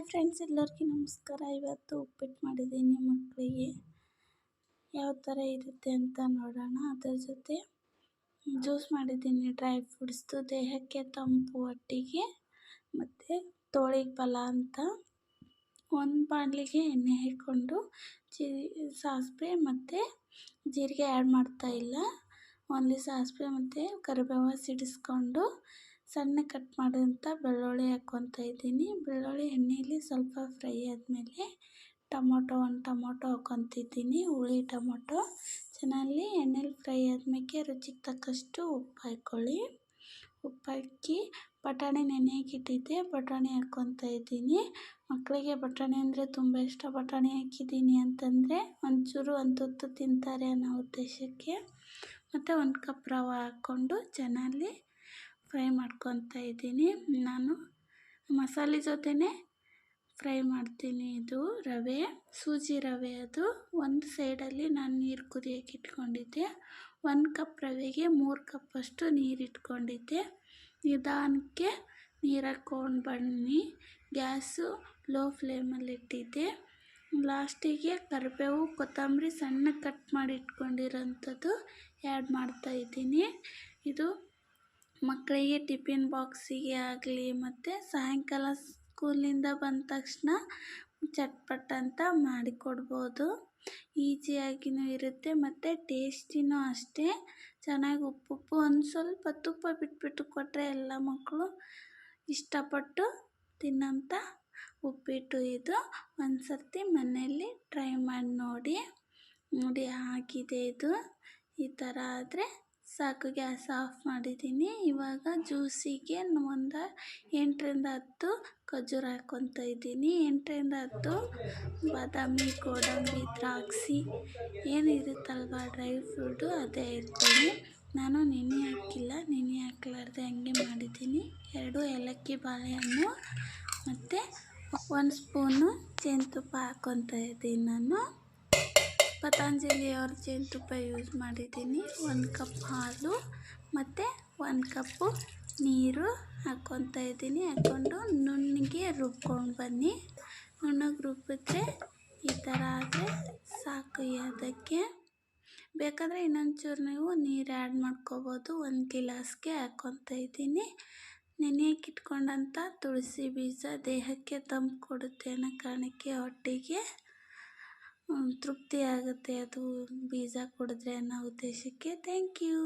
Hi friends ಎಲ್ಲರಿಗೂ ನಮಸ್ಕಾರ. ಇವತ್ತು ಉಪ್ಪಿಟ್ಟು ಮಾಡಿದ್ದೀನಿ ಮಕ್ಕಳಿಗೆ. ಯಾವ ಥರ ಇರುತ್ತೆ ಅಂತ ನೋಡೋಣ. ಅದರ ಜೊತೆ ಜ್ಯೂಸ್ ಮಾಡಿದ್ದೀನಿ ಡ್ರೈ ಫ್ರೂಟ್ಸ್ದು ದೇಹಕ್ಕೆ ತಂಪು ಒಟ್ಟಿಗೆ, ಮತ್ತು ತೋಳಿಗೆ ಬಲ ಅಂತ. ಒಂದು ಬಾಣಲಿಗೆ ಎಣ್ಣೆ ಹಾಕ್ಕೊಂಡು ಜೀ ಸಾಸಿವೆ ಮತ್ತು ಜೀರಿಗೆ ಆ್ಯಡ್ ಮಾಡ್ತಾಯಿಲ್ಲ ಓನ್ಲಿ ಸಾಸಿವೆ ಮತ್ತು ಕರಿಬೇವು ಸಿಡಿಸ್ಕೊಂಡು ಸಣ್ಣ ಕಟ್ ಮಾಡಿದಂಥ ಬೆಳ್ಳುಳ್ಳಿ ಹಾಕ್ಕೊತಾ ಇದ್ದೀನಿ. ಬೆಳ್ಳುಳ್ಳಿ ಎಣ್ಣೆಯಲ್ಲಿ ಸ್ವಲ್ಪ ಫ್ರೈ ಆದಮೇಲೆ ಟೊಮೊಟೊ ಒಂದು ಟೊಮೊಟೊ ಹಾಕ್ಕೊತಿದ್ದೀನಿ ಹುಳಿ ಟೊಮೊಟೊ. ಚೆನ್ನಾಗಿ ಎಣ್ಣೆಲಿ ಫ್ರೈ ಆದಮೇಲೆ ರುಚಿಗೆ ತಕ್ಕಷ್ಟು ಉಪ್ಪು ಹಾಕ್ಕೊಳ್ಳಿ. ಉಪ್ಪು ಹಾಕಿ ಬಟಾಣಿ ನೆನೆಯಕ್ಕೆ ಇಟ್ಟಿದ್ದೆ. ಬಟಾಣಿ ಹಾಕ್ಕೊತಾ ಇದ್ದೀನಿ. ಮಕ್ಕಳಿಗೆ ಬಟಾಣಿ ಅಂದರೆ ತುಂಬ ಇಷ್ಟ. ಬಟಾಣಿ ಹಾಕಿದ್ದೀನಿ ಅಂತಂದರೆ ಒಂಚೂರು ಒಂದು ತಿಂತಾರೆ ಅನ್ನೋ ಉದ್ದೇಶಕ್ಕೆ. ಮತ್ತು ಒಂದು ಕಪ್ ರವೆ ಹಾಕ್ಕೊಂಡು ಚೆನ್ನಾಗಿ ಫ್ರೈ ಮಾಡ್ಕೊತಾ ಇದ್ದೀನಿ. ನಾನು ಮಸಾಲೆ ಜೊತೆನೆ ಫ್ರೈ ಮಾಡ್ತೀನಿ ಇದು ರವೆ, ಸೂಜಿ ರವೆ ಅದು. ಒಂದು ಸೈಡಲ್ಲಿ ನಾನು ನೀರು ಕುದಿಯೋಕೆ ಇಟ್ಕೊಂಡಿದ್ದೆ. ಒಂದು ಕಪ್ ರವೆಗೆ ಮೂರು ಕಪ್ಪಷ್ಟು ನೀರು ಇಟ್ಕೊಂಡಿದ್ದೆ. ನಿಧಾನಕ್ಕೆ ನೀರು ಹಾಕ್ಕೊಂಡು ಬನ್ನಿ. ಗ್ಯಾಸು ಲೋ ಫ್ಲೇಮಲ್ಲಿ ಇಟ್ಟಿದ್ದೆ. ಲಾಸ್ಟಿಗೆ ಕರಿಬೇವು, ಕೊತ್ತಂಬರಿ ಸಣ್ಣ ಕಟ್ ಮಾಡಿ ಇಟ್ಕೊಂಡಿರೋಂಥದ್ದು ಆ್ಯಡ್ ಮಾಡ್ತಾಯಿದ್ದೀನಿ ಇದು ಮಕ್ಕಳಿಗೆ ಟಿಫಿನ್ ಬಾಕ್ಸಿಗೆ ಆಗಲಿ ಮತ್ತು ಸಾಯಂಕಾಲ ಸ್ಕೂಲಿಂದ ಬಂದ ತಕ್ಷಣ ಚಟ್ಪಟ್ ಅಂತ ಮಾಡಿಕೊಡ್ಬೋದು ಈಸಿಯಾಗಿಯೂ ಇರುತ್ತೆ ಮತ್ತು ಟೇಸ್ಟಿನೂ ಅಷ್ಟೇ. ಚೆನ್ನಾಗಿ ಉಪ್ಪು ಒಂದು ಸ್ವಲ್ಪ ತುಪ್ಪ ಬಿಟ್ಬಿಟ್ಟು ಕೊಟ್ಟರೆ ಎಲ್ಲ ಮಕ್ಕಳು ಇಷ್ಟಪಟ್ಟು ತಿನ್ನೋಂಥ ಉಪ್ಪಿಟ್ಟು ಇದು. ಒಂದು ಸರ್ತಿ ಮನೆಯಲ್ಲಿ ಟ್ರೈ ಮಾಡಿ ನೋಡಿ. ನೋಡಿ, ಆಗಿದೆ ಇದು. ಈ ಥರ ಆದರೆ ಸಾಕು ಗ್ಯಾಸ್ ಆಫ್ ಮಾಡಿದ್ದೀನಿ. ಇವಾಗ ಜ್ಯೂಸಿಗೆ ಒಂದು ಎಂಟರಿಂದ ಹತ್ತು ಖಜೂರ ಹಾಕ್ಕೊತ ಇದ್ದೀನಿ. ಎಂಟರಿಂದ ಹತ್ತು ಬಾದಾಮಿ, ಗೋಡಂಬಿ, ದ್ರಾಕ್ಷಿ ಏನಿರುತ್ತಲ್ವ ಡ್ರೈ ಫ್ರೂಟು ಅದೇ ಇರ್ತೀನಿ ನಾನು ನೆನೆ ಹಾಕಿಲ್ಲ, ನೆನೆ ಹಾಕ್ಲಾರ್ದೆ ಹಂಗೆ ಮಾಡಿದ್ದೀನಿ. ಎರಡು ಏಲಕ್ಕಿ ಬಾಳೆಹಣ್ಣು ಮತ್ತು ಒಂದು ಸ್ಪೂನು ಜೇನುತುಪ್ಪ ಹಾಕ್ಕೊತ ಇದ್ದೀನಿ ನಾನು. ಪತಂಜಲಿ ಅವ್ರ ಜೇನುತುಪ್ಪ ಯೂಸ್ ಮಾಡಿದ್ದೀನಿ. ಒಂದು ಕಪ್ ಹಾಲು, ಮತ್ತು ಒಂದು ಕಪ್ಪು ನೀರು ಹಾಕ್ಕೊತಾ ಇದ್ದೀನಿ. ಹಾಕ್ಕೊಂಡು ನುಣ್ಣಗೆ ರುಬ್ಕೊಂಡು ಬನ್ನಿ. ನುಣ್ಣಗೆ ರುಬ್ಬಿದ್ರೆ ಈ ಥರ ಆದರೆ ಸಾಕು ಅದಕ್ಕೆ. ಬೇಕಾದರೆ ಇನ್ನೊಂಚೂರು ನೀವು ನೀರು ಆ್ಯಡ್ ಮಾಡ್ಕೋಬೋದು. ಒಂದು ಗಿಲಾಸ್ಗೆ ಹಾಕ್ಕೊತಾ ಇದ್ದೀನಿ. ನೆನೆಯಕ್ಕೆ ಇಟ್ಕೊಂಡಂಥ ತುಳಸಿ ಬೀಜ ದೇಹಕ್ಕೆ ತಂಪು ಕೊಡುತ್ತೆ ಅನ್ನೋ ಕಾರಣಕ್ಕೆ ಹೊಟ್ಟೆಗೆ. ತೃಪ್ತಿ ಆಗುತ್ತೆ ಅದು ಬೀಜ ಕುಡಿದ್ರೆ ಅನ್ನೋ ಉದ್ದೇಶಕ್ಕೆ. Thank you